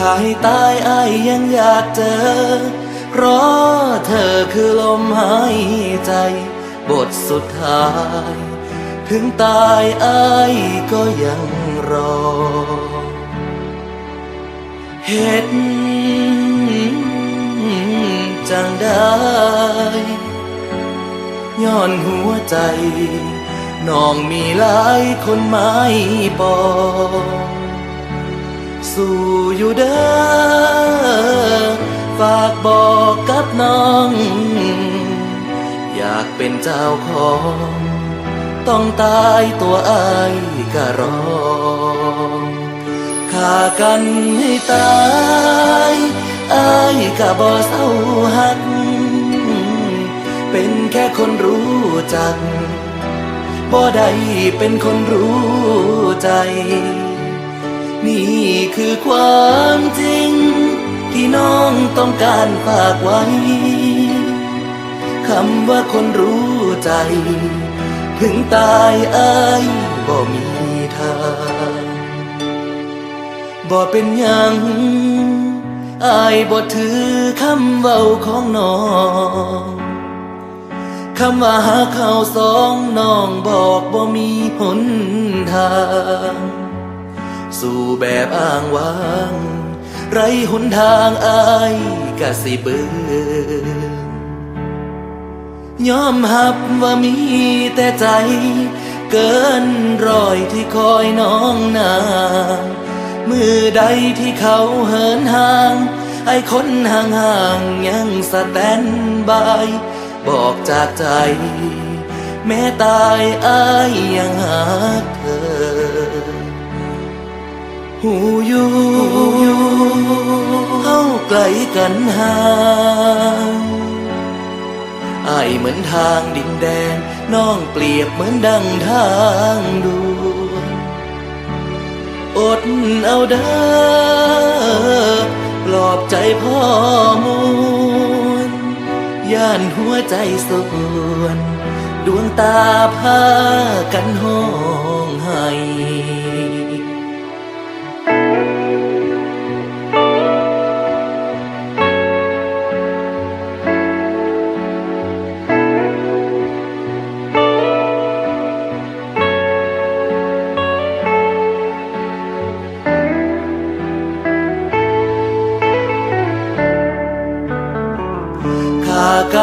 ขายตายอายยังอยากเจอ เพราะเธอคือลมหายใจ บทสุดท้าย ถึงตายอายก็ยังรอ เห็ดจังได้ย้อนหัวใจน้องมีหลายคนไม้ปอง สู้อยู่เด้อฝากบอกกับน้อง อยากเป็นเจ้าของ ต้องตายตัวอายก็รอฆ่ากันให้ตายอายก็บ่เศร้าหัก เป็นแค่คนรู้จักบ่ได้เป็นคนรู้ใจ นี่คือความจริง ที่น้องต้องการฝากไว้ คำว่าคนรู้ใจ ถึงตายอายบ่มีทางบ่เป็นยังอายบ่ถือคำเว้าของน้องคำว่าหาเขาสองน้องบอกบ่มีหนทาง สู่แบบอ้างว้าง ไรหนทางอายกะสิเบือยอมหับว่ามีแต่ใจ เกินรอยที่คอยน้องนางมือใดที่เขาเหินห่าง ไอ้คนห่างๆยังสแตนบาย บอกจากใจ แม้ตายอายยังหาเธอ หูอยู่เฮาไกลกันห่างอายเหมือนทางดินแดน น้องเปรียบเหมือนดังทางด่วนอดเอาเด้อปลอบใจพ่อมูลย่านหัวใจส่วนดวงตาพากันห้องไห้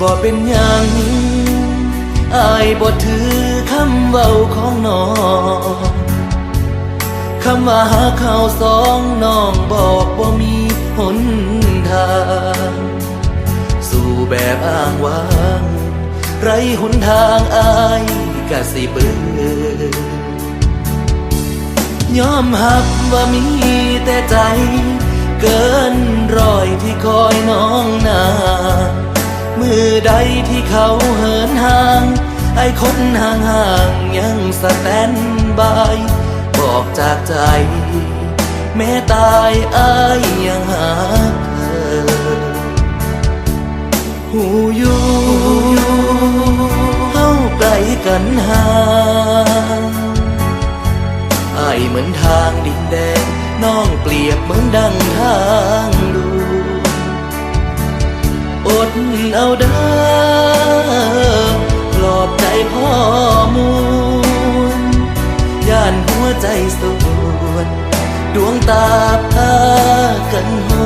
บ่เป็นยังอายบ่ถือคำเว้าของน้องคำว่าหาเขาวสองน้องบอกบ่มีหนทาง สู่แบบอ้างว้าง ไรหนทางอายกะสิเบื่อยอมหับว่ามีแต่ใจ เกินรอยที่คอยน้องนา มือใดที่เขาเหินห่าง ไอ้คนห่างห่างๆยังสแตนบาย บอกจากใจ แม้ตายอายยังหาเธอหูอยู่เฮาไกลกันห่างไอเหมือนทางดินแดงน้องเปรียบเหมือนดังทางดู เอาเด้อปลอบใจพ่อมูลย่านหัวใจสวนดวงตาพากันหู